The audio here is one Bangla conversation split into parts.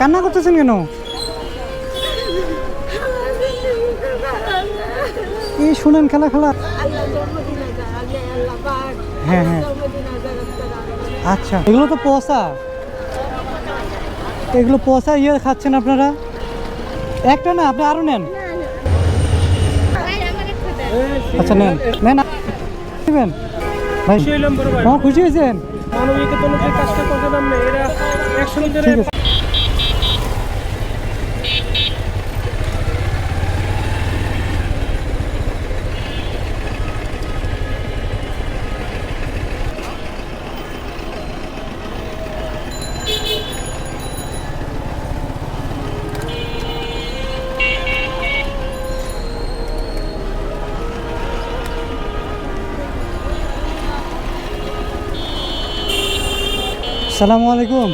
কান্না করতেছেন কেন? এই শুনেন খেলা খেলা। হ্যাঁ হ্যাঁ। আচ্ছা এগুলো তো পচা। এগুলো পচা ইয়ে খাচ্ছেন আপনারা? একটা না আপনি আরও নেন। আচ্ছা নেন। নেন নেবেন। ভাই খুশি হ্যাঁ খুশি হয়েছেন? যে কাজটা না এরা একশো ঠিক জনের আছে সালামু আলাইকুম।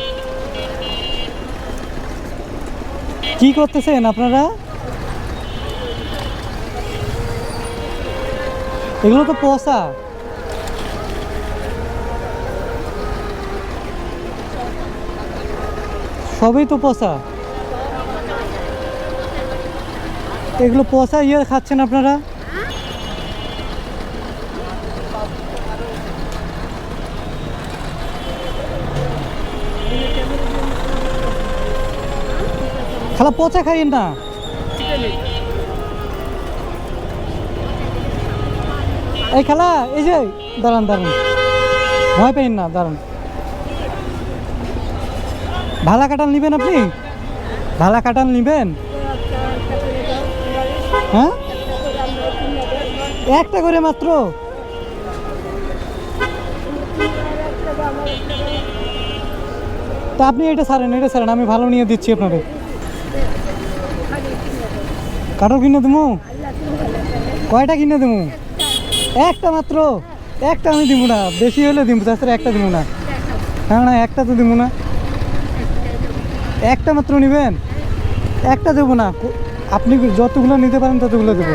কি করতেছেন আপনারা? এগুলো তো পচা। সবই তো পচা। এগুলো পচা ইয়ে খাচ্ছেন আপনারা? খালা পচা খাইয়েন না। এই খালা, এই যে, দাঁড়ান দাঁড়ান। ভয় পেয়েন না, দাঁড়ান। ভালা কাটাল নিবেন আপনি? ভালা কাটাল নিবেন? হ্যাঁ? একটা করে মাত্র? তা আপনি এটা ছাড়েন এটা ছাড়েন, আমি ভালো নিয়ে দিচ্ছি আপনাদের। কাঠল কিনে দেবো কয়টা কিনে দেবো একটা মাত্র? একটা আমি দিব না। বেশি হলে দিব তাছাড়া একটা দিব না। হ্যাঁ না, একটা তো দিব না। একটা মাত্র নেবেন? একটা দেবো না। আপনি যতগুলো নিতে পারেন ততগুলো দেবো।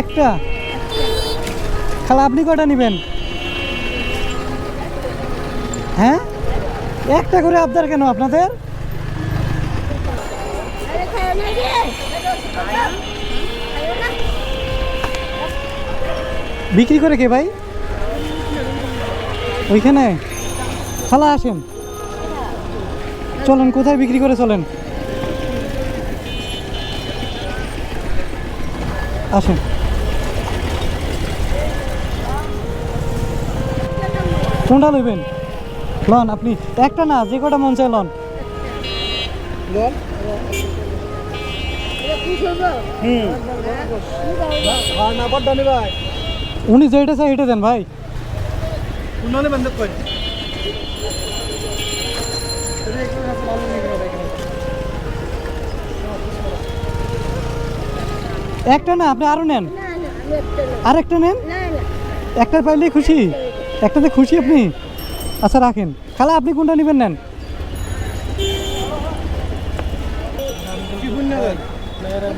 একটা? খালা, আপনি কয়টা নেবেন? হ্যাঁ? একটা করে আপনার কেন আপনাদের? বিক্রি করে কে ভাই? ওইখানে? খালা আসেন। চলেন, কোথায় বিক্রি করে চলেন? আসেন। কোনটা নেবেন লন, আপনি একটা না, যে কটা মন চায় লন? উনি যেটা চাই এটা দেন ভাই। একটা না আপনি আরও নেন। আরেকটা নেন? একটা পাইলেই খুশি। একটাতে খুশি আপনি? আচ্ছা রাখেন। খালা আপনি কোনটা নেবেন নেন?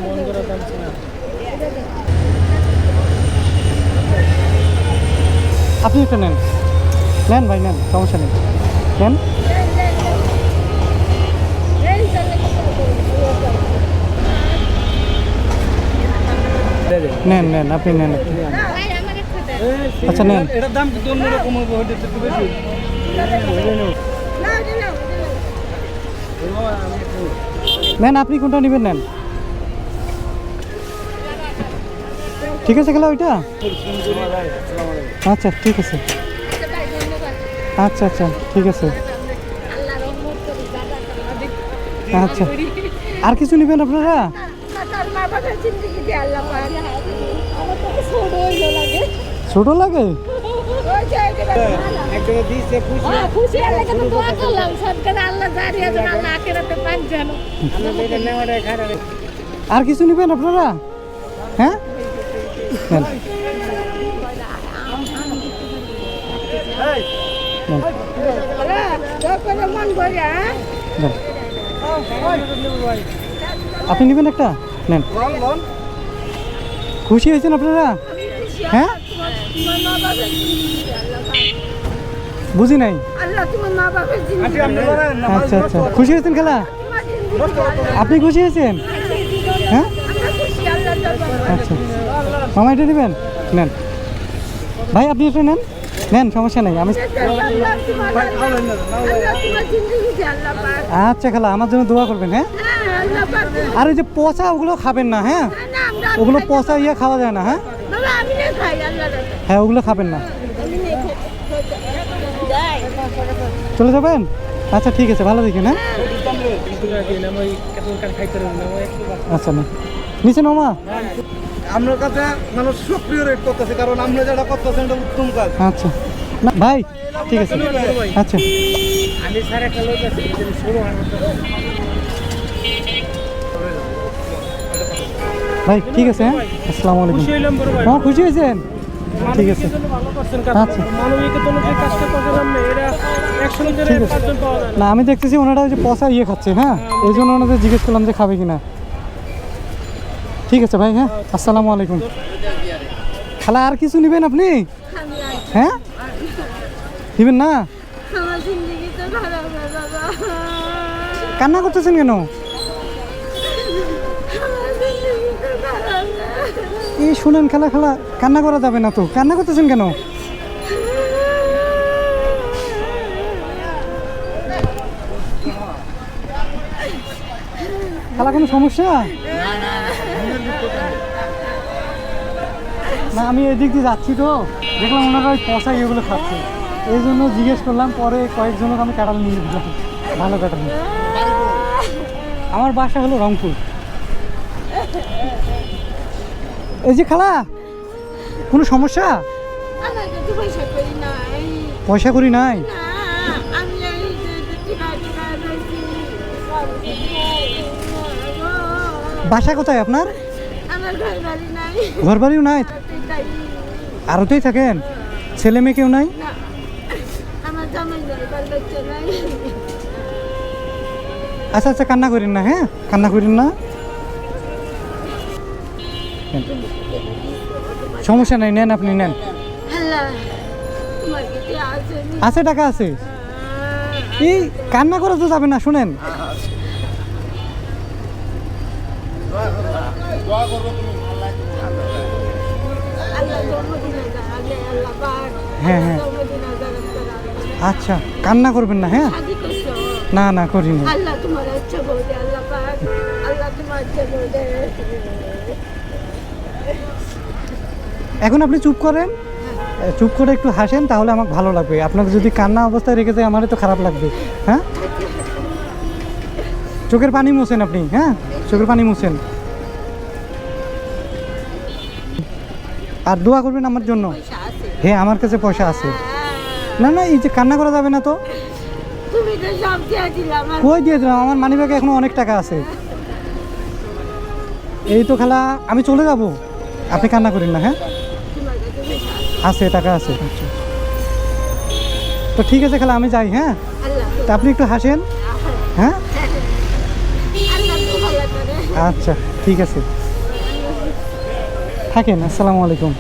মন করা আপনি একটা নেন। নেন ভাই নেন সমস্যা নেই। নেন। নেন নেন আপনি নেন আচ্ছা, নেন। এটার দাম কিন্তু অন্যরকম হবে হয়তো একটু বেশি। নেন আপনি কোনটা নেবেন নেন। ঠিক আছে খেলা ওইটা? আচ্ছা ঠিক আছে। আচ্ছা আচ্ছা ঠিক আছে। আচ্ছা। আর কিছু নেবেন আপনারা? ছোট লাগে? আর কিছু নেবেন আপনারা? হ্যাঁ? আপনি নেবেন একটা? নেন। খুশি হয়েছেন আপনারা? হ্যাঁ? বুঝি নাই। জিন্দগি। আচ্ছা আচ্ছা খুশি হয়েছেন খেলা? আপনি খুশি হয়েছেন? হ্যাঁ? আচ্ছা। মামা এটা নেবেন? নেন। ভাই, আপনি এটা নেন? নেন, সমস্যা নেই। আমি আচ্ছা খালা, আমার জন্য দোয়া করবেন হ্যাঁ? আর ওই যে পচা, ওগুলো খাবেন না হ্যাঁ? ওগুলো পচা ইয়ে খাওয়া যায় না হ্যাঁ। হ্যাঁ ওগুলো খাবেন না। চলে যাবেন? আচ্ছা ঠিক আছে, ভালো দেখেন হ্যাঁ? আচ্ছা না। নিচে মামা আপনার কাছে মানুষ সক্রিয় রেট করতেছে কারণ আমরা যেটা করতেছেন এটা উত্তম কাজ। আচ্ছা। না ভাই ঠিক আছে। আচ্ছা। আমি স্যার একটা লোক আছে ভাই ঠিক আছে হ্যাঁ? আসসালামু আলাইকুম। হ্যাঁ খুশি হয়েছেন? ঠিক আছে। আচ্ছা। না ঠিক আছে। আমি দেখতেছি ওনারা ওই যে পচা ইয়ে খাচ্ছে হ্যাঁ? এই জন্য ওনাদের জিজ্ঞেস করলাম যে খাবে কিনা। ঠিক আছে ভাই হ্যাঁ? আসসালামু আলাইকুম। খালা আর কিছু নেবেন আপনি? হ্যাঁ? নেবেন না? আমার জিন্দগি তো খারাপ না বাবা। কান্না করতেছেন কেন? এই শুনেন খেলা খেলা, কান্না করা যাবে না তো। কান্না করতেছেন কেন? খেলা কোনো সমস্যা? না, আমি এদিক দিয়ে যাচ্ছি তো। দেখলাম ওনারা ওই পচা এগুলো খাচ্ছে। এই জন্য জিজ্ঞেস করলাম, পরে কয়েকজনকে আমি কাটাল নিয়ে দিলাম ভালো কাটাল আমার বাসা হলো রংপুর। এই যে খালা কোনো সমস্যা? পয়সা করি নাই। বাসা কোথায় আপনার? ঘর নাই। বাড়িও নাই? তাই আরতেই থাকেন? ছেলে মেয়ে কেউ নাই। আচ্ছা আচ্ছা কান্না করেন না হ্যাঁ? কান্না করেন না। সমস্যা নাই নেন আপনি নেন। আছে টাকা আছে। এই কান্না করে তো যাবে না শুনেন। হ্যাঁ, হ্যাঁ। আচ্ছা কান্না করবেন না হ্যাঁ? না না করিনি। আল্লাহ তোমার ইচ্ছা আল্লাহ আল্লাহ তোমার ইচ্ছা এখন আপনি চুপ করেন। চুপ করে একটু হাসেন তাহলে আমাকে ভালো লাগবে। আপনাকে যদি কান্না অবস্থায় রেখে যায় আমারই তো খারাপ লাগবে। হ্যাঁ? চোখের পানি মুছেন আপনি হ্যাঁ? চোখের পানি মুছেন। আর দোয়া করবেন আমার জন্য। হ্যাঁ আমার কাছে পয়সা আছে। না না এই যে কান্না করা যাবে না তো। আমার। কই দিয়ে দিলাম? আমার মানি ব্যাগে এখনও অনেক টাকা আছে। এই তো খেলা আমি চলে যাব। আপনি কান্না করেন না হ্যাঁ? আছে, টাকা আছে। তো ঠিক আছে, খালা, আমি যাই হ্যাঁ? তা আপনি একটু হাসেন হ্যাঁ? আচ্ছা ঠিক আছে। থাকেন, আসসালামু আলাইকুম।